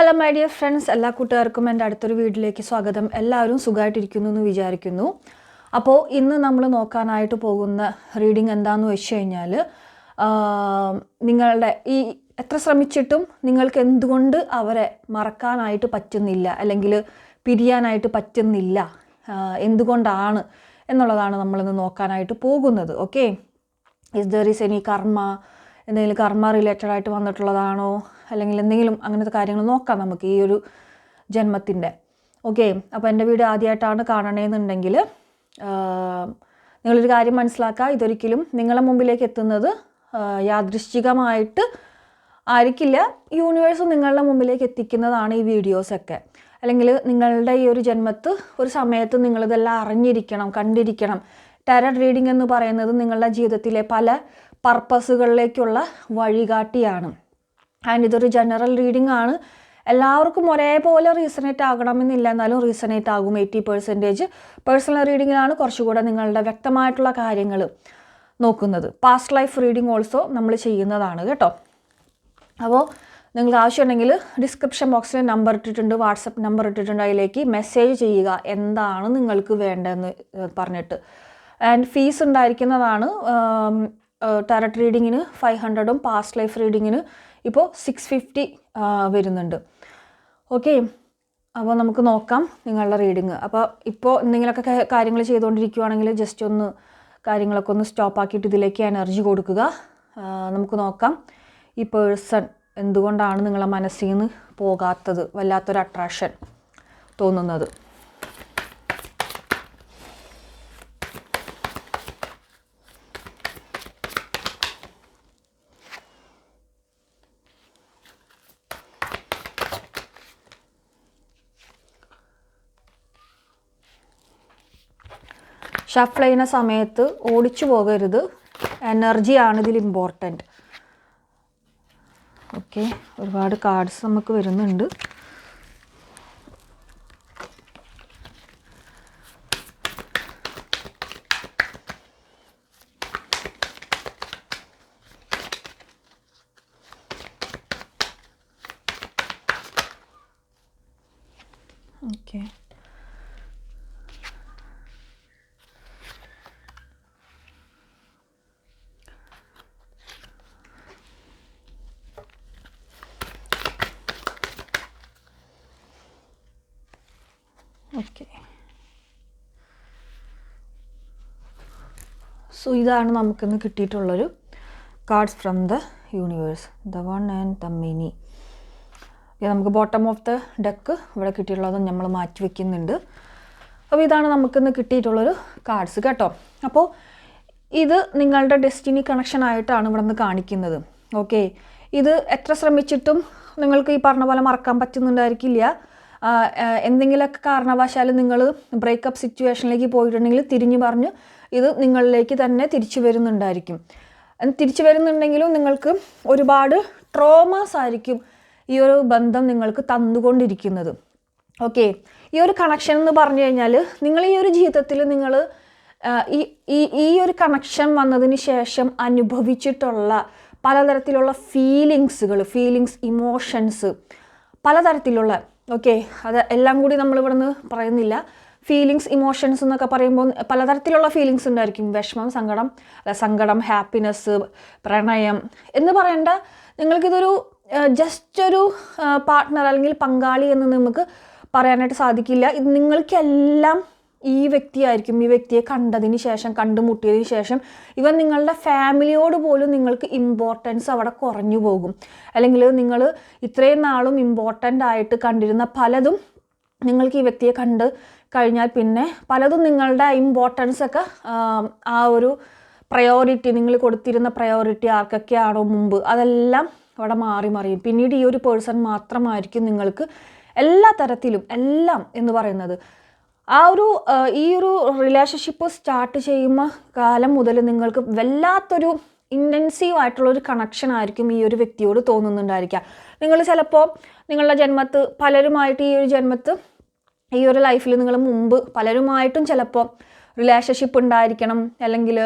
Hello my dear friends എല്ലാ കൂട്ടുകാർക്കും എന്റെ അടുത്തൊരു വീട്ടിലേക്ക് സ്വാഗതം. എല്ലാവരും സുഖമായിട്ടിരിക്കുന്നു എന്ന് വിചാരിക്കുന്നു. അപ്പോൾ ഇന്ന് നമ്മൾ നോക്കാനായിട്ട് പോകുന്ന റീഡിംഗ് എന്താന്ന് വെച്ച് കഴിഞ്ഞാൽ നിങ്ങളുടെ ഈ എത്ര ശ്രമിച്ചിട്ടും നിങ്ങൾക്ക് എന്തുകൊണ്ട് അവരെ മറക്കാനായിട്ട് പറ്റുന്നില്ല അല്ലെങ്കിൽ പിരിയാനായിട്ട് പറ്റുന്നില്ല എന്തുകൊണ്ടാണ് എന്നുള്ളതാണ് നമ്മളിന്ന് നോക്കാനായിട്ട് പോകുന്നത്. Okay is there is any karma എന്തെങ്കിലും കർമ്മ റിലേറ്റഡ് ആയിട്ട് വന്നിട്ടുള്ളതാണോ? അല്ലെങ്കിൽ എന്തെങ്കിലും അങ്ങനത്തെ കാര്യങ്ങൾ നോക്കാം നമുക്ക് ഈ ഒരു ജന്മത്തിന്റെ. ഓക്കെ അപ്പോൾ എന്റെ വീട് ആദ്യമായിട്ടാണ് കാണണമെന്നുണ്ടെങ്കിൽ നിങ്ങളൊരു കാര്യം മനസ്സിലാക്കുക. ഇതൊരിക്കലും നിങ്ങളെ മുമ്പിലേക്ക് എത്തുന്നത് യാദൃശ്ചികമായിട്ട് ആയിരിക്കില്ല. യൂണിവേഴ്സ് നിങ്ങളുടെ മുമ്പിലേക്ക് എത്തിക്കുന്നതാണ് ഈ വീഡിയോസൊക്കെ അല്ലെങ്കിൽ നിങ്ങളുടെ ഈ ഒരു ജന്മത്ത് ഒരു സമയത്ത് നിങ്ങളിതെല്ലാം അറിഞ്ഞിരിക്കണം കണ്ടിരിക്കണം. ടാരറ്റ് റീഡിംഗ് എന്ന് പറയുന്നത് നിങ്ങളുടെ ജീവിതത്തിലെ പല പർപ്പസുകളിലേക്കുള്ള വഴികാട്ടിയാണ്. ആൻഡ് ഇതൊരു ജനറൽ റീഡിംഗ് ആണ്. എല്ലാവർക്കും ഒരേപോലെ റീസണേറ്റ് ആകണമെന്നില്ല. എന്നാലും റീസണേറ്റ് ആകും. എയ്റ്റി പെർസെന്റേജ് പേഴ്സണൽ റീഡിങ്ങിലാണ് കുറച്ചുകൂടെ നിങ്ങളുടെ വ്യക്തമായിട്ടുള്ള കാര്യങ്ങൾ നോക്കുന്നത്. പാസ്റ്റ് ലൈഫ് റീഡിംഗ് ഓൾസോ നമ്മൾ ചെയ്യുന്നതാണ് കേട്ടോ. അപ്പോൾ നിങ്ങൾക്ക് ആവശ്യമുണ്ടെങ്കിൽ ഡിസ്ക്രിപ്ഷൻ ബോക്സിൽ നമ്പർ ഇട്ടിട്ടുണ്ട് വാട്സപ്പ് നമ്പർ ഇട്ടിട്ടുണ്ട് അതിലേക്ക് മെസ്സേജ് ചെയ്യുക. എന്താണ് നിങ്ങൾക്ക് വേണ്ടതെന്ന് പറഞ്ഞിട്ട്. ആൻഡ് ഫീസ് ഉണ്ടായിരിക്കുന്നതാണ് ടാരറ്റ് റീഡിങ്ങിന് ഫൈവ് ഹൺഡ്രഡും പാസ്റ്റ് ലൈഫ് റീഡിങ്ങിന് ഇപ്പോൾ സിക്സ് ഫിഫ്റ്റി വരുന്നുണ്ട്. ഓക്കെ അപ്പോൾ നമുക്ക് നോക്കാം നിങ്ങളുടെ റീഡിങ് അപ്പോൾ ഇപ്പോൾ എന്തെങ്കിലുമൊക്കെ കാര്യങ്ങൾ ചെയ്തുകൊണ്ടിരിക്കുവാണെങ്കിൽ ജസ്റ്റ് ഒന്ന് കാര്യങ്ങളൊക്കെ ഒന്ന് സ്റ്റോപ്പ് ആക്കിയിട്ട് ഇതിലേക്ക് എനർജി കൊടുക്കുക. നമുക്ക് നോക്കാം. ഈ പേഴ്സൺ എന്തുകൊണ്ടാണ് നിങ്ങളെ മനസ്സിൽ നിന്ന് പോകാത്തത്? വല്ലാത്തൊരു അട്രാക്ഷൻ തോന്നുന്നത്. ഷഫിൾ ചെയ്യുന്ന സമയത്ത് ഓടിച്ചു പോകരുത്. എനർജിയാണ് ഇതിൽ ഇമ്പോർട്ടന്റ് ഓക്കെ ഒരുപാട് കാർഡ്സ് നമുക്ക് വരുന്നുണ്ട്. ഓക്കെ സോ ഇതാണ് നമുക്കിന്ന് കിട്ടിയിട്ടുള്ളൊരു cards from the universe the one and the many നമുക്ക് ബോട്ടം ഓഫ് ദ ഡെക്ക് ഇവിടെ കിട്ടിയിട്ടുള്ളത് നമ്മൾ മാറ്റി വയ്ക്കുന്നുണ്ട് അപ്പോൾ ഇതാണ് നമുക്കിന്ന് കിട്ടിയിട്ടുള്ളൊരു കാർഡ്സ് കേട്ടോ. അപ്പോൾ ഇത് നിങ്ങളുടെ ഡെസ്റ്റിനി കണക്ഷൻ ആയിട്ടാണ് ഇവിടെ നിന്ന് കാണിക്കുന്നത്. ഓക്കെ ഇത് എത്ര ശ്രമിച്ചിട്ടും നിങ്ങൾക്ക് ഈ പറഞ്ഞ പോലെ മറക്കാൻ പറ്റുന്നുണ്ടായിരിക്കില്ല. എന്തെങ്കിലുമൊക്കെ കാരണവശാൽ നിങ്ങൾ ബ്രേക്കപ്പ് സിറ്റുവേഷനിലേക്ക് പോയിട്ടുണ്ടെങ്കിൽ തിരിഞ്ഞു പറഞ്ഞ് ഇത് നിങ്ങളിലേക്ക് തന്നെ തിരിച്ചു വരുന്നുണ്ടായിരിക്കും. തിരിച്ചു വരുന്നുണ്ടെങ്കിലും നിങ്ങൾക്ക് ഒരുപാട് ട്രോമാസ് ആയിരിക്കും ഈ ഒരു ബന്ധം നിങ്ങൾക്ക് തന്നുകൊണ്ടിരിക്കുന്നത്. ഓക്കെ ഈ ഒരു കണക്ഷൻ എന്ന് പറഞ്ഞു കഴിഞ്ഞാൽ നിങ്ങൾ ഈ ഒരു ജീവിതത്തിൽ നിങ്ങൾ ഈ ഈ ഒരു കണക്ഷൻ വന്നതിന് ശേഷം അനുഭവിച്ചിട്ടുള്ള പലതരത്തിലുള്ള ഫീലിങ്സുകൾ ഫീലിങ്സ് ഇമോഷൻസ് പലതരത്തിലുള്ള ഓക്കെ അത് എല്ലാം കൂടി നമ്മൾ ഇവിടെ നിന്ന് പറയുന്നില്ല. ഫീലിങ്സ് ഇമോഷൻസ് എന്നൊക്കെ പറയുമ്പോൾ പലതരത്തിലുള്ള ഫീലിങ്സ് ഉണ്ടായിരിക്കും. വിഷമം സങ്കടം അല്ല സങ്കടം ഹാപ്പിനെസ് പ്രണയം എന്ന് പറയേണ്ട നിങ്ങൾക്കിതൊരു ജസ്റ്റ് ഒരു പാർട്ട്ണർ അല്ലെങ്കിൽ പങ്കാളി എന്ന് നമുക്ക് പറയാനായിട്ട് സാധിക്കില്ല. ഇത് നിങ്ങൾക്കെല്ലാം ഈ വ്യക്തിയായിരിക്കും. ഈ വ്യക്തിയെ കണ്ടതിന് ശേഷം കണ്ടുമുട്ടിയതിന് ശേഷം ഇവൻ നിങ്ങളുടെ ഫാമിലിയോട് പോലും നിങ്ങൾക്ക് ഇമ്പോർട്ടൻസ് അവിടെ കുറഞ്ഞു പോകും. അല്ലെങ്കിൽ നിങ്ങൾ ഇത്രയും നാളും ഇമ്പോർട്ടന്റ് ആയിട്ട് കണ്ടിരുന്ന പലതും നിങ്ങൾക്ക് ഈ വ്യക്തിയെ കണ്ട് കഴിഞ്ഞാൽ പിന്നെ പലതും നിങ്ങളുടെ ഇമ്പോർട്ടൻസ് ഒക്കെ ആ ഒരു പ്രയോറിറ്റി നിങ്ങൾ കൊടുത്തിരുന്ന പ്രയോറിറ്റി ആർക്കൊക്കെയാണോ മുമ്പ്? അതെല്ലാം അവിടെ മാറി മറിയും. പിന്നീട് ഈ ഒരു പേഴ്സൺ മാത്രമായിരിക്കും നിങ്ങൾക്ക് എല്ലാ തരത്തിലും എല്ലാം എന്ന് പറയുന്നത്. ആ ഒരു ഈ ഒരു റിലേഷൻഷിപ്പ് സ്റ്റാർട്ട് ചെയ്യുന്ന കാലം മുതൽ നിങ്ങൾക്ക് വല്ലാത്തൊരു ഇന്റൻസീവ് ആയിട്ടുള്ള ഒരു കണക്ഷൻ ആയിരിക്കും ഈ ഒരു വ്യക്തിയോട് തോന്നുന്നുണ്ടായിരിക്കുക നിങ്ങൾ ചിലപ്പോൾ നിങ്ങളുടെ ജന്മത്ത് പലരുമായിട്ട് ഈ ഒരു ജന്മത്ത് ഈ ഒരു ലൈഫിൽ നിങ്ങൾ മുമ്പ് പലരുമായിട്ടും ചിലപ്പോൾ റിലേഷൻഷിപ്പ് ഉണ്ടായിരിക്കണം അല്ലെങ്കിൽ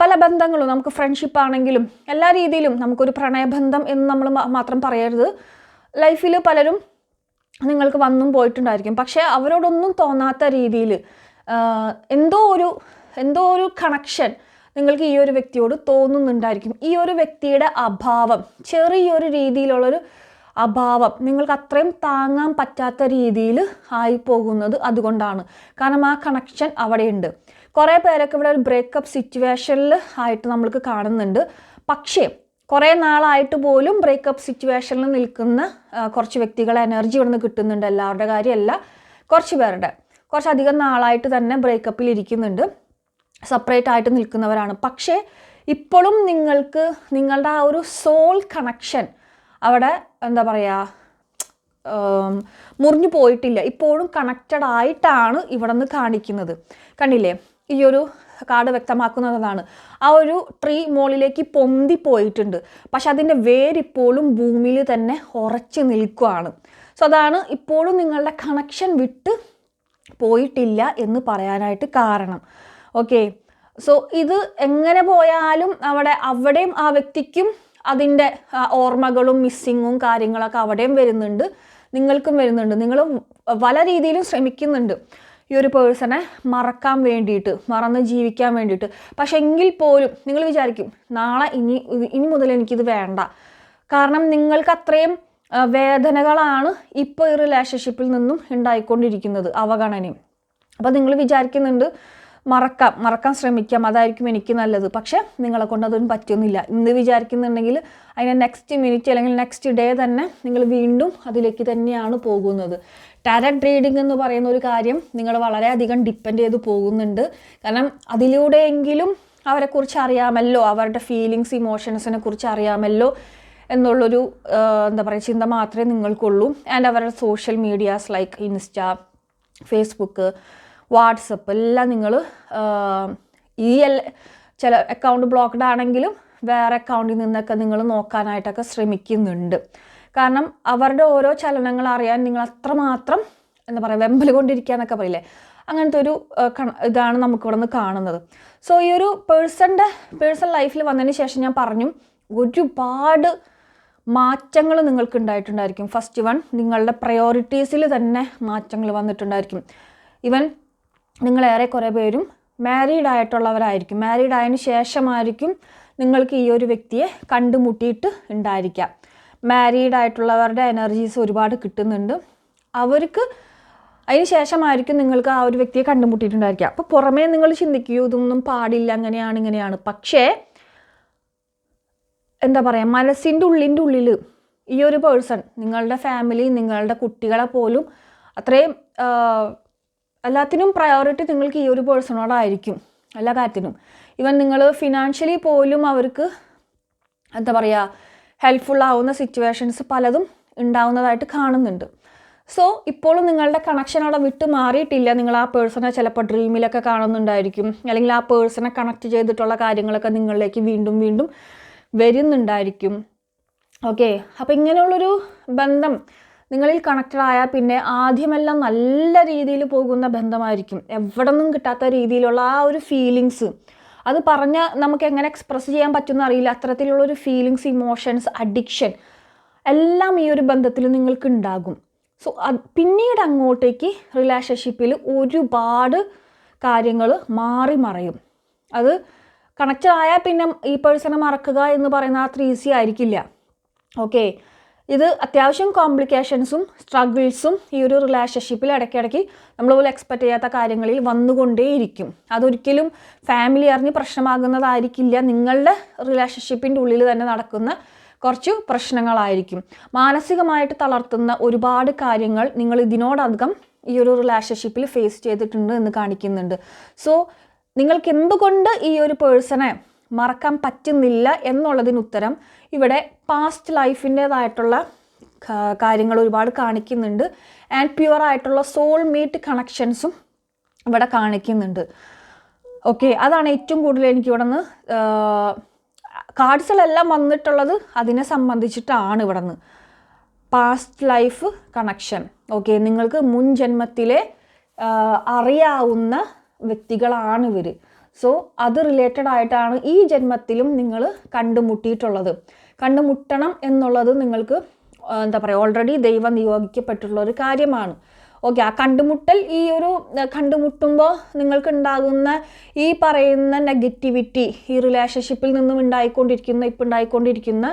പല ബന്ധങ്ങളും നമുക്ക് ഫ്രണ്ട്ഷിപ്പ് ആണെങ്കിലും എല്ലാ രീതിയിലും നമുക്കൊരു പ്രണയബന്ധം എന്ന് നമ്മൾ മാത്രം പറയരുത്. ലൈഫിൽ പലരും നിങ്ങൾക്ക് വന്നും പോയിട്ടുണ്ടായിരിക്കും. പക്ഷേ അവരോടൊന്നും തോന്നാത്ത രീതിയിൽ എന്തോ ഒരു എന്തോ ഒരു കണക്ഷൻ നിങ്ങൾക്ക് ഈ ഒരു വ്യക്തിയോട് തോന്നുന്നുണ്ടായിരിക്കും. ഈ ഒരു വ്യക്തിയുടെ അഭാവം ചെറിയൊരു രീതിയിലുള്ളൊരു അഭാവം. നിങ്ങൾക്ക് അത്രയും താങ്ങാൻ പറ്റാത്ത രീതിയിൽ ആയി പോകുന്നത് അതുകൊണ്ടാണ്. കാരണം ആ കണക്ഷൻ അവിടെയുണ്ട്. കുറേ പേരൊക്കെ ഇവിടെ ഒരു ബ്രേക്കപ്പ് സിറ്റുവേഷനിൽ ആയിട്ട് നമ്മൾക്ക് കാണുന്നുണ്ട്. പക്ഷേ കുറേ നാളായിട്ട് പോലും ബ്രേക്കപ്പ് സിറ്റുവേഷനിൽ നിൽക്കുന്ന കുറച്ച് വ്യക്തികളെ എനർജി ഇവിടെ നിന്ന് കിട്ടുന്നുണ്ട്. എല്ലാവരുടെ കാര്യമല്ല. കുറച്ച് പേരുടെ. കുറച്ചധികം നാളായിട്ട് തന്നെ ബ്രേക്കപ്പിൽ ഇരിക്കുന്നുണ്ട്. സെപ്പറേറ്റ് ആയിട്ട് നിൽക്കുന്നവരാണ്. പക്ഷേ ഇപ്പോഴും നിങ്ങൾക്ക് നിങ്ങളുടെ ആ ഒരു സോൾ കണക്ഷൻ അവിടെ എന്താ പറയുക മുറിഞ്ഞു പോയിട്ടില്ല. ഇപ്പോഴും കണക്റ്റഡ് ആയിട്ടാണ് ഇവിടെ നിന്ന് കാണിക്കുന്നത്. കണ്ടില്ലേ? ഈ ഒരു കാർഡ് വ്യക്തമാക്കുന്നതാണ്. ആ ഒരു ട്രീ മുകളിലേക്ക് പൊന്തി പോയിട്ടുണ്ട്. പക്ഷെ അതിന്റെ വേരിപ്പോഴും ഭൂമിയിൽ തന്നെ ഉറച്ചു നിൽക്കുകയാണ് സോ അതാണ് ഇപ്പോഴും നിങ്ങളുടെ കണക്ഷൻ വിട്ട് പോയിട്ടില്ല എന്ന് പറയാനായിട്ട് കാരണം. ഓക്കെ സോ ഇത് എങ്ങനെ പോയാലും അവിടെ അവിടെയും ആ വ്യക്തിക്കും അതിന്റെ ഓർമ്മകളും മിസ്സിങ്ങും കാര്യങ്ങളൊക്കെ അവിടെയും വരുന്നുണ്ട്. നിങ്ങൾക്കും വരുന്നുണ്ട്. നിങ്ങൾ പല രീതിയിലും ശ്രമിക്കുന്നുണ്ട്. ഈ ഒരു പേഴ്സണെ മറക്കാൻ വേണ്ടിയിട്ട് മറന്ന് ജീവിക്കാൻ വേണ്ടിയിട്ട്. പക്ഷെ എങ്കിൽ പോലും നിങ്ങൾ വിചാരിക്കും നാളെ ഇനി ഇനി മുതൽ എനിക്കിത് വേണ്ട. കാരണം നിങ്ങൾക്ക് അത്രയും വേദനകളാണ് ഇപ്പോൾ ഈ റിലേഷൻഷിപ്പിൽ നിന്നും ഉണ്ടായിക്കൊണ്ടിരിക്കുന്നത് അവഗണനയും. അപ്പോൾ നിങ്ങൾ വിചാരിക്കുന്നുണ്ട് മറക്കാം മറക്കാൻ ശ്രമിക്കാം. അതായിരിക്കും എനിക്ക് നല്ലത്. പക്ഷേ നിങ്ങളെ കൊണ്ട് അതൊന്നും പറ്റുന്നില്ല ഇന്ന് വിചാരിക്കുന്നുണ്ടെങ്കിൽ അതിനെ നെക്സ്റ്റ് മിനിറ്റ് അല്ലെങ്കിൽ നെക്സ്റ്റ് ഡേ തന്നെ നിങ്ങൾ വീണ്ടും അതിലേക്ക് തന്നെയാണ് പോകുന്നത്. ടാരറ്റ് റീഡിംഗ് എന്ന് പറയുന്ന ഒരു കാര്യം നിങ്ങൾ വളരെയധികം ഡിപ്പെൻഡ് ചെയ്ത് പോകുന്നുണ്ട്. കാരണം അതിലൂടെയെങ്കിലും അവരെക്കുറിച്ച് അറിയാമല്ലോ. അവരുടെ ഫീലിങ്സ് ഇമോഷൻസിനെ കുറിച്ച് അറിയാമല്ലോ എന്നുള്ളൊരു എന്താ പറയുക ചിന്ത മാത്രമേ നിങ്ങൾക്കുള്ളൂ. ആൻഡ് അവരുടെ social medias like Insta Facebook WhatsApp എല്ലാം നിങ്ങൾ ഈ എൽ ചില അക്കൗണ്ട് ബ്ലോക്ക്ഡ് ആണെങ്കിലും വേറെ അക്കൗണ്ടിൽ നിന്നൊക്കെ നിങ്ങൾ നോക്കാനായിട്ടൊക്കെ ശ്രമിക്കുന്നുണ്ട്. കാരണം അവരുടെ ഓരോ ചലനങ്ങൾ അറിയാൻ നിങ്ങൾ അത്രമാത്രം എന്താ പറയുക വെമ്പൽ കൊണ്ടിരിക്കുക എന്നൊക്കെ പറയില്ലേ? അങ്ങനത്തെ ഒരു ഇതാണ് നമുക്കിവിടെ നിന്ന് കാണുന്നത്. സോ ഈ ഒരു പേഴ്സണിന്റെ പേഴ്സണൽ ലൈഫിൽ വന്നതിന് ശേഷം ഞാൻ പറഞ്ഞു ഒരുപാട് മാറ്റങ്ങൾ നിങ്ങൾക്ക് ഉണ്ടായിട്ടുണ്ടായിരിക്കും. ഫസ്റ്റ് വൺ നിങ്ങളുടെ പ്രയോറിറ്റീസിൽ തന്നെ മാറ്റങ്ങൾ വന്നിട്ടുണ്ടായിരിക്കും. ഇവൻ നിങ്ങളേറെ കുറേ പേരും മാരീഡ് ആയിട്ടുള്ളവരായിരിക്കും. മാരീഡ് ആയതിനു ശേഷമായിരിക്കും നിങ്ങൾക്ക് ഈ ഒരു വ്യക്തിയെ കണ്ടുമുട്ടിയിട്ട് ഉണ്ടായിരിക്കാം. മാരീഡ് ആയിട്ടുള്ളവരുടെ എനർജീസ് ഒരുപാട് കിട്ടുന്നുണ്ട്. അവർക്ക് അതിന് ശേഷമായിരിക്കും നിങ്ങൾക്ക് ആ ഒരു വ്യക്തിയെ കണ്ടുമുട്ടിയിട്ടുണ്ടായിരിക്കുക. അപ്പോൾ പുറമേ നിങ്ങൾ ചിന്തിക്കൂ ഇതൊന്നും പാടില്ല അങ്ങനെയാണ് ഇങ്ങനെയാണ്. പക്ഷേ എന്താ പറയുക മനസ്സിന്റെ ഉള്ളിന്റെ ഉള്ളിൽ ഈ ഒരു പേഴ്സൺ നിങ്ങളുടെ ഫാമിലി നിങ്ങളുടെ കുട്ടികളെ പോലും അത്രയും എല്ലാത്തിനും പ്രയോറിറ്റി നിങ്ങൾക്ക് ഈ ഒരു പേഴ്സണോടായിരിക്കും എല്ലാ കാര്യത്തിനും. ഇവൻ നിങ്ങൾ ഫിനാൻഷ്യലി പോലും അവർക്ക് എന്താ പറയുക ഹെൽപ്ഫുൾ ആവുന്ന സിറ്റുവേഷൻസ് പലതും ഉണ്ടാവുന്നതായിട്ട് കാണുന്നുണ്ട്. സോ ഇപ്പോഴും നിങ്ങളുടെ കണക്ഷൻ അവിടെ വിട്ട് മാറിയിട്ടില്ല. നിങ്ങൾ ആ പേഴ്സണെ ചിലപ്പോൾ ഡ്രീമിലൊക്കെ കാണുന്നുണ്ടായിരിക്കും. അല്ലെങ്കിൽ ആ പേഴ്സണെ കണക്ട് ചെയ്തിട്ടുള്ള കാര്യങ്ങളൊക്കെ നിങ്ങളിലേക്ക് വീണ്ടും വീണ്ടും വരുന്നുണ്ടായിരിക്കും. ഓക്കെ അപ്പോൾ ഇങ്ങനെയുള്ളൊരു ബന്ധം നിങ്ങളിൽ കണക്റ്റഡ് ആയാൽ പിന്നെ ആദ്യമെല്ലാം നല്ല രീതിയിൽ പോകുന്ന ബന്ധമായിരിക്കും. എവിടെ നിന്നും കിട്ടാത്ത രീതിയിലുള്ള ആ ഒരു ഫീലിങ്സ് അത് പറഞ്ഞ് നമുക്ക് എങ്ങനെ എക്സ്പ്രസ് ചെയ്യാൻ പറ്റുമെന്ന് അറിയില്ല. അത്തരത്തിലുള്ള ഒരു ഫീലിങ്സ് ഇമോഷൻസ് അഡിക്ഷൻ എല്ലാം ഈ ഒരു ബന്ധത്തിൽ നിങ്ങൾക്ക് ഉണ്ടാകും. സോ പിന്നീട് അങ്ങോട്ടേക്ക് റിലേഷൻഷിപ്പിൽ ഒരുപാട് കാര്യങ്ങൾ മാറി മറയും. അത് കണക്റ്റഡ് ആയാൽ പിന്നെ ഈ പേഴ്സണെ മറക്കുക എന്ന് പറയുന്നത് അത്ര ഈസി ആയിരിക്കില്ല. ഓക്കെ ഇത് അത്യാവശ്യം കോംപ്ലിക്കേഷൻസും സ്ട്രഗിൾസും ഈ ഒരു റിലേഷൻഷിപ്പിൽ ഇടയ്ക്കിടയ്ക്ക് നമ്മൾ പോലും എക്സ്പെക്ട് ചെയ്യാത്ത കാര്യങ്ങളിൽ വന്നുകൊണ്ടേയിരിക്കും. അതൊരിക്കലും ഫാമിലി അറിഞ്ഞ് പ്രശ്നമാകുന്നതായിരിക്കില്ല. നിങ്ങളുടെ റിലേഷൻഷിപ്പിന്റെ ഉള്ളിൽ തന്നെ നടക്കുന്ന കുറച്ച് പ്രശ്നങ്ങളായിരിക്കും. മാനസികമായിട്ട് തളർത്തുന്ന ഒരുപാട് കാര്യങ്ങൾ നിങ്ങൾ ഇതിനോടകം ഈ ഒരു റിലേഷൻഷിപ്പിൽ ഫേസ് ചെയ്തിട്ടുണ്ട് എന്ന് കാണിക്കുന്നുണ്ട്. സോ നിങ്ങൾക്ക് എന്തുകൊണ്ട് ഈ ഒരു പേഴ്സണെ മറക്കാൻ പറ്റുന്നില്ല എന്നുള്ളതിന് ഉത്തരം ഇവിടെ പാസ്റ്റ് ലൈഫിന്റേതായിട്ടുള്ള കാര്യങ്ങൾ ഒരുപാട് കാണിക്കുന്നുണ്ട്. ആൻഡ് പ്യുവർ ആയിട്ടുള്ള സോൾമേറ്റ് കണക്ഷൻസും ഇവിടെ കാണിക്കുന്നുണ്ട്. ഓക്കെ അതാണ് ഏറ്റവും കൂടുതൽ എനിക്ക് ഇവിടെ നിന്ന് കാർഡ്സിലെല്ലാം വന്നിട്ടുള്ളത് അതിനെ സംബന്ധിച്ചിട്ടാണ് ഇവിടെ നിന്ന് പാസ്റ്റ് ലൈഫ് കണക്ഷൻ ഓക്കെ നിങ്ങൾക്ക് മുൻ ജന്മത്തിലെ അറിയാവുന്ന വ്യക്തികളാണ് ഇവർ സോ അത് റിലേറ്റഡ് ആയിട്ടാണ് ഈ ജന്മത്തിലും നിങ്ങൾ കണ്ടുമുട്ടിയിട്ടുള്ളത്. കണ്ടുമുട്ടണം എന്നുള്ളത് നിങ്ങൾക്ക് എന്താ പറയുക ഓൾറെഡി ദൈവം നിയോഗിക്കപ്പെട്ടുള്ള ഒരു കാര്യമാണ്. ഓക്കെ ആ കണ്ടുമുട്ടൽ ഈ ഒരു കണ്ടുമുട്ടുമ്പോൾ നിങ്ങൾക്ക് ഉണ്ടാകുന്ന ഈ പറയുന്ന നെഗറ്റിവിറ്റി ഈ റിലേഷൻഷിപ്പിൽ നിന്നും ഉണ്ടായിക്കൊണ്ടിരിക്കുന്ന ഇപ്പം ഉണ്ടായിക്കൊണ്ടിരിക്കുന്ന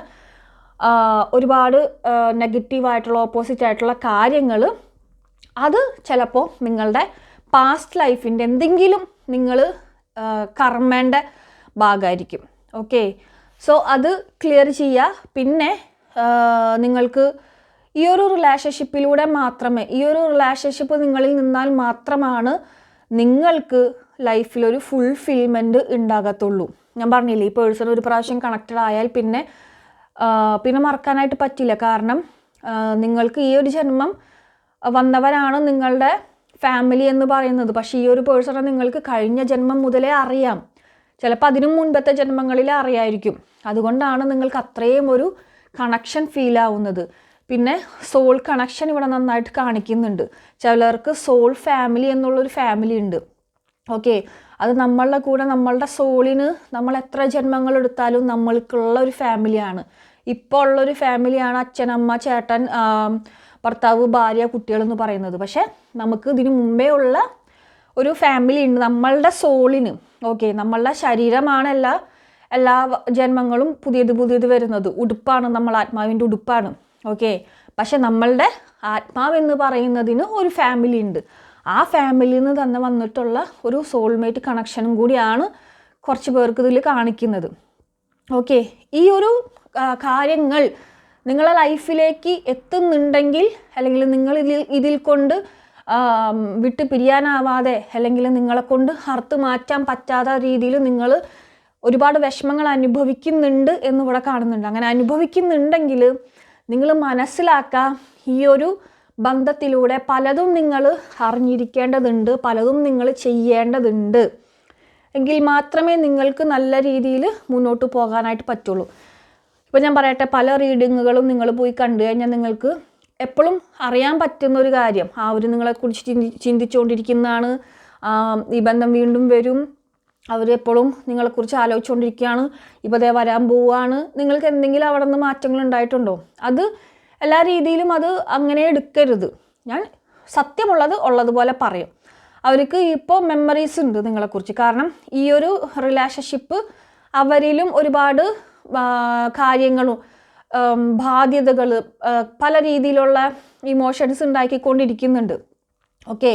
ഒരുപാട് ഒരുപാട് നെഗറ്റീവായിട്ടുള്ള ഓപ്പോസിറ്റ് ആയിട്ടുള്ള കാര്യങ്ങൾ അത് ചിലപ്പോൾ നിങ്ങളുടെ പാസ്റ്റ് ലൈഫിന്റെ എന്തെങ്കിലും നിങ്ങൾ കർമ്മേന്റെ ഭാഗമായിരിക്കും ഓക്കെ? സോ അത് ക്ലിയർ ചെയ്യുക പിന്നെ നിങ്ങൾക്ക് ഈ ഒരു റിലേഷൻഷിപ്പിലൂടെ മാത്രമേ ഈ ഒരു റിലേഷൻഷിപ്പ് നിങ്ങളിൽ നിന്നാൽ മാത്രമാണ് നിങ്ങൾക്ക് ലൈഫിലൊരു ഫുൾഫിൽമെന്റ് ഉണ്ടാകത്തുള്ളൂ. ഞാൻ പറഞ്ഞില്ലേ ഈ പേഴ്സൺ ഒരു പ്രാവശ്യം കണക്റ്റഡ് ആയാൽ പിന്നെ പിന്നെ മറക്കാനായിട്ട് പറ്റില്ല. കാരണം നിങ്ങൾക്ക് ഈ ഒരു ജന്മം വന്നവരാണ് നിങ്ങളുടെ ഫാമിലി എന്ന് പറയുന്നത്. പക്ഷേ ഈ ഒരു പേഴ്സണെ നിങ്ങൾക്ക് കഴിഞ്ഞ ജന്മം മുതലേ അറിയാം. ചിലപ്പോൾ അതിനും മുൻപത്തെ ജന്മങ്ങളിൽ അറിയായിരിക്കും. അതുകൊണ്ടാണ് നിങ്ങൾക്ക് അത്രയും ഒരു കണക്ഷൻ ഫീൽ ആവുന്നത്. പിന്നെ സോൾ കണക്ഷൻ ഇവിടെ നന്നായിട്ട് കാണിക്കുന്നുണ്ട്. ചിലർക്ക് സോൾ ഫാമിലി എന്നുള്ളൊരു ഫാമിലി ഉണ്ട്. ഓക്കെ അത് നമ്മളുടെ കൂടെ നമ്മളുടെ സോളിന് നമ്മൾ എത്ര ജന്മങ്ങൾ എടുത്താലും നമ്മൾക്കുള്ള ഒരു ഫാമിലിയാണ് ഇപ്പോൾ ഉള്ളൊരു ഫാമിലിയാണ് അച്ഛനമ്മ ചേട്ടൻ ഭർത്താവ് ഭാര്യ കുട്ടികളെന്ന് പറയുന്നത്. പക്ഷേ നമുക്ക് ഇതിനു മുമ്പേ ഉള്ള ഒരു ഫാമിലി ഉണ്ട്. നമ്മളുടെ സോളിന് ഓക്കെ നമ്മളുടെ ശരീരമാണ് എല്ലാ എല്ലാ ജന്മങ്ങളും പുതിയത് പുതിയത് വരുന്നത്. ഉടുപ്പാണ് നമ്മൾ ആത്മാവിന്റെ ഉടുപ്പാണ് ഓക്കെ പക്ഷെ നമ്മളുടെ ആത്മാവെന്ന് പറയുന്നതിന് ഒരു ഫാമിലി ഉണ്ട്. ആ ഫാമിലിയിൽ നിന്ന് തന്നെ വന്നിട്ടുള്ള ഒരു സോൾമേറ്റ് കണക്ഷനും കൂടിയാണ് കുറച്ച് പേർക്ക് ഇതിൽ കാണിക്കുന്നത്. ഓക്കെ ഈ ഒരു കാര്യങ്ങൾ നിങ്ങളെ ലൈഫിലേക്ക് എത്തുന്നുണ്ടെങ്കിൽ അല്ലെങ്കിൽ നിങ്ങൾ ഇതിൽ ഇതിൽ കൊണ്ട് വിട്ടു പിരിയാനാവാതെ അല്ലെങ്കിൽ നിങ്ങളെ കൊണ്ട് ഹർത്ത് മാറ്റാൻ പറ്റാത്ത രീതിയിൽ നിങ്ങൾ ഒരുപാട് വിഷമങ്ങൾ അനുഭവിക്കുന്നുണ്ട് എന്ന് ഇവിടെ കാണുന്നുണ്ട്. അങ്ങനെ അനുഭവിക്കുന്നുണ്ടെങ്കിൽ നിങ്ങൾ മനസ്സിലാക്കുക ഈ ഒരു ബന്ധത്തിലൂടെ പലതും നിങ്ങൾ അറിഞ്ഞിരിക്കേണ്ടതുണ്ട് പലതും നിങ്ങൾ ചെയ്യേണ്ടതുണ്ട്. എങ്കിൽ മാത്രമേ നിങ്ങൾക്ക് നല്ല രീതിയിൽ മുന്നോട്ട് പോകാനായിട്ട് പറ്റുള്ളൂ. ഇപ്പം ഞാൻ പറയട്ടെ പല റീഡിങ്ങുകളും നിങ്ങൾ പോയി കണ്ടു കഴിഞ്ഞാൽ നിങ്ങൾക്ക് എപ്പോഴും അറിയാൻ പറ്റുന്ന ഒരു കാര്യം. ആ ഒരു നിങ്ങളെക്കുറിച്ച് ചിന്തി ചിന്തിച്ചുകൊണ്ടിരിക്കുന്നതാണ് ഈ ബന്ധം വീണ്ടും വരും. അവർ എപ്പോഴും നിങ്ങളെക്കുറിച്ച് ആലോചിച്ചുകൊണ്ടിരിക്കുകയാണ് ഇപ്പോൾ അതേ വരാൻ പോവുകയാണ് നിങ്ങൾക്ക് എന്തെങ്കിലും അവിടെ നിന്ന് മാറ്റങ്ങൾ ഉണ്ടായിട്ടുണ്ടോ? അത് എല്ലാ രീതിയിലും അത് അങ്ങനെ എടുക്കരുത്. ഞാൻ സത്യമുള്ളത് ഉള്ളതുപോലെ പറയും. അവർക്ക് ഇപ്പോൾ മെമ്മറീസ് ഉണ്ട് നിങ്ങളെക്കുറിച്ച് കാരണം ഈ ഒരു റിലേഷൻഷിപ്പ് അവരിലും ഒരുപാട് കാര്യങ്ങളും ബാധ്യതകൾ പല രീതിയിലുള്ള ഇമോഷൻസ് ഉണ്ടാക്കിക്കൊണ്ടിരിക്കുന്നുണ്ട്. ഓക്കെ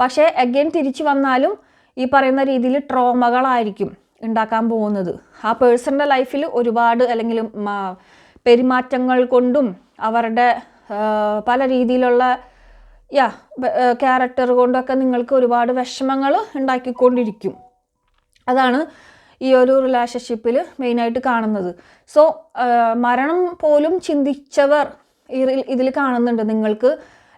പക്ഷേ അഗൈൻ തിരിച്ചു വന്നാലും ഈ പറയുന്ന രീതിയിൽ ട്രോമകളായിരിക്കും ഉണ്ടാക്കാൻ പോകുന്നത്. ആ പേഴ്സണിന്റെ ലൈഫിൽ ഒരുപാട് അല്ലെങ്കിൽ പെരുമാറ്റങ്ങൾ കൊണ്ടും അവരുടെ പല രീതിയിലുള്ള യാ ക്യാരക്ടർ കൊണ്ടൊക്കെ നിങ്ങൾക്ക് ഒരുപാട് വിഷമങ്ങൾ ഉണ്ടാക്കിക്കൊണ്ടിരിക്കും. അതാണ് ഈ ഒരു റിലേഷൻഷിപ്പിൽ മെയിനായിട്ട് കാണുന്നത്. സോ മരണം പോലും ചിന്തിച്ചവർ ഇതിൽ കാണുന്നുണ്ട്. നിങ്ങൾക്ക്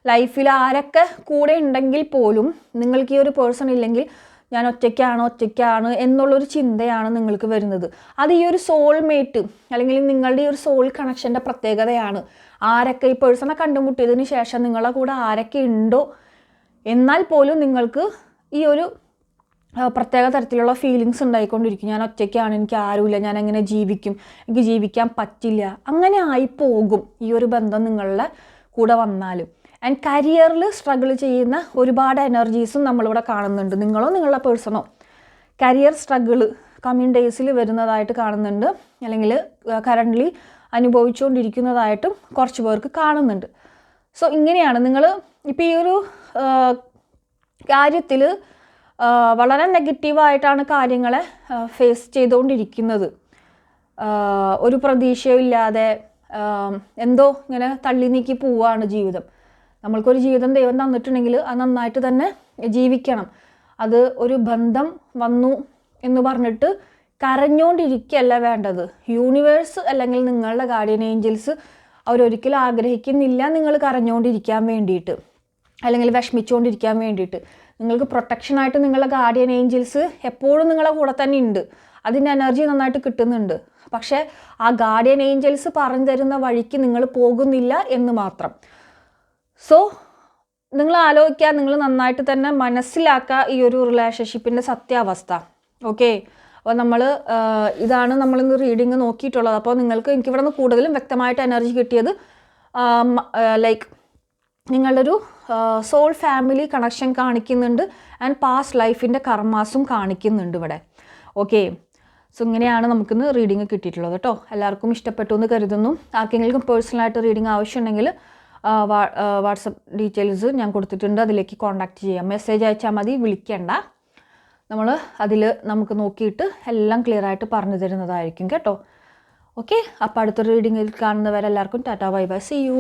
ലൈഫിൽ ആരൊക്കെ കൂടെ ഉണ്ടെങ്കിൽ പോലും നിങ്ങൾക്ക് ഈ ഒരു പേഴ്സൺ ഇല്ലെങ്കിൽ ഞാൻ ഒറ്റയ്ക്കാണ് ഒറ്റയ്ക്കാണ് എന്നുള്ളൊരു ചിന്തയാണ് നിങ്ങൾക്ക് വരുന്നത്. അത് ഈ ഒരു സോൾമേറ്റ് അല്ലെങ്കിൽ നിങ്ങളുടെ ഈ ഒരു സോൾ കണക്ഷന്റെ പ്രത്യേകതയാണ്. ആരൊക്കെ ഈ പേഴ്സണെ കണ്ടുമുട്ടിയതിന് ശേഷം നിങ്ങളുടെ കൂടെ ആരൊക്കെ ഉണ്ടോ? എന്നാൽ പോലും നിങ്ങൾക്ക് ഈ ഒരു പ്രത്യേക തരത്തിലുള്ള ഫീലിങ്സ് ഉണ്ടായിക്കൊണ്ടിരിക്കും. ഞാൻ ഒറ്റയ്ക്കാണ് എനിക്ക് ആരുമില്ല ഞാൻ എങ്ങനെ ജീവിക്കും എനിക്ക് ജീവിക്കാൻ പറ്റില്ല. അങ്ങനെ ആയി പോകും ഈ ഒരു ബന്ധം നിങ്ങളുടെ കൂടെ വന്നാലും. ആൻഡ് കരിയറിൽ സ്ട്രഗിൾ ചെയ്യുന്ന ഒരുപാട് എനർജീസും നമ്മളിവിടെ കാണുന്നുണ്ട്. നിങ്ങളോ നിങ്ങളുടെ പേഴ്സണോ കരിയർ സ്ട്രഗിൾ കമ്മിങ് ഡേയ്സിൽ വരുന്നതായിട്ട് കാണുന്നുണ്ട്. അല്ലെങ്കിൽ കറന്റ്ലി അനുഭവിച്ചുകൊണ്ടിരിക്കുന്നതായിട്ടും കുറച്ച് പേർക്ക് കാണുന്നുണ്ട്. സോ ഇങ്ങനെയാണ്. നിങ്ങൾ ഇപ്പോൾ ഈ ഒരു കാര്യത്തിൽ വളരെ നെഗറ്റീവായിട്ടാണ് കാര്യങ്ങളെ ഫേസ് ചെയ്തുകൊണ്ടിരിക്കുന്നത്. ഒരു പ്രതീക്ഷയുമില്ലാതെ എന്തോ ഇങ്ങനെ തള്ളി നീക്കി പോവുകയാണ് ജീവിതം. നമ്മൾക്കൊരു ജീവിതം ദൈവം തന്നിട്ടുണ്ടെങ്കിൽ അത് നന്നായിട്ട് തന്നെ ജീവിക്കണം. അത് ഒരു ബന്ധം വന്നു എന്ന് പറഞ്ഞിട്ട് കരഞ്ഞുകൊണ്ടിരിക്കുകയല്ല വേണ്ടത്. യൂണിവേഴ്സ് അല്ലെങ്കിൽ നിങ്ങളുടെ ഗാർഡിയൻ ഏഞ്ചൽസ് അവരൊരിക്കലും ആഗ്രഹിക്കുന്നില്ല നിങ്ങൾ കരഞ്ഞുകൊണ്ടിരിക്കാൻ വേണ്ടിയിട്ട്. അല്ലെങ്കിൽ വിഷമിച്ചുകൊണ്ടിരിക്കാൻ വേണ്ടിയിട്ട്. നിങ്ങൾക്ക് പ്രൊട്ടക്ഷനായിട്ട് നിങ്ങളുടെ ഗാർഡിയൻ ഏഞ്ചൽസ് എപ്പോഴും നിങ്ങളെ കൂടെ തന്നെ ഉണ്ട്. അതിന്റെ എനർജി നന്നായിട്ട് കിട്ടുന്നുണ്ട്. പക്ഷേ ആ ഗാർഡിയൻ ഏഞ്ചൽസ് പറഞ്ഞു തരുന്ന വഴിക്ക് നിങ്ങൾ പോകുന്നില്ല എന്ന് മാത്രം. സോ നിങ്ങൾ ആലോചിക്കുക നിങ്ങൾ നന്നായിട്ട് തന്നെ മനസ്സിലാക്കുക ഈ ഒരു റിലേഷൻഷിപ്പിന്റെ സത്യാവസ്ഥ. ഓക്കെ അപ്പോൾ നമ്മൾ ഇതാണ് നമ്മളിന്ന് റീഡിങ് നോക്കിയിട്ടുള്ളത്. അപ്പോൾ നിങ്ങൾക്ക് എനിക്ക് ഇവിടെ നിന്ന് കൂടുതലും വ്യക്തമായിട്ട് എനർജി കിട്ടിയത് ലൈക്ക് നിങ്ങളൊരു സോൾ ഫാമിലി കണക്ഷൻ കാണിക്കുന്നുണ്ട് ആൻഡ് പാസ്റ്റ് ലൈഫിന്റെ കർമാസും കാണിക്കുന്നുണ്ട് ഇവിടെ. ഓക്കെ സോ ഇങ്ങനെയാണ് നമുക്കിന്ന് റീഡിങ് കിട്ടിയിട്ടുള്ളത് കേട്ടോ എല്ലാവർക്കും ഇഷ്ടപ്പെട്ടു എന്ന് കരുതുന്നു. ആർക്കെങ്കിലും പേഴ്സണലായിട്ട് റീഡിങ് ആവശ്യമുണ്ടെങ്കിൽ വാട്സപ്പ് ഡീറ്റെയിൽസ് ഞാൻ കൊടുത്തിട്ടുണ്ട്. അതിലേക്ക് കോൺടാക്റ്റ് ചെയ്യാം. മെസ്സേജ് അയച്ചാൽ മതി. വിളിക്കേണ്ട. നമ്മൾ അതിൽ നമുക്ക് നോക്കിയിട്ട് എല്ലാം ക്ലിയർ ആയിട്ട് പറഞ്ഞു തരുന്നതായിരിക്കും കേട്ടോ. ഓക്കെ അപ്പോൾ അടുത്തൊരു റീഡിങ്ങിൽ കാണുന്നവരെല്ലാവർക്കും tata bye bye. See you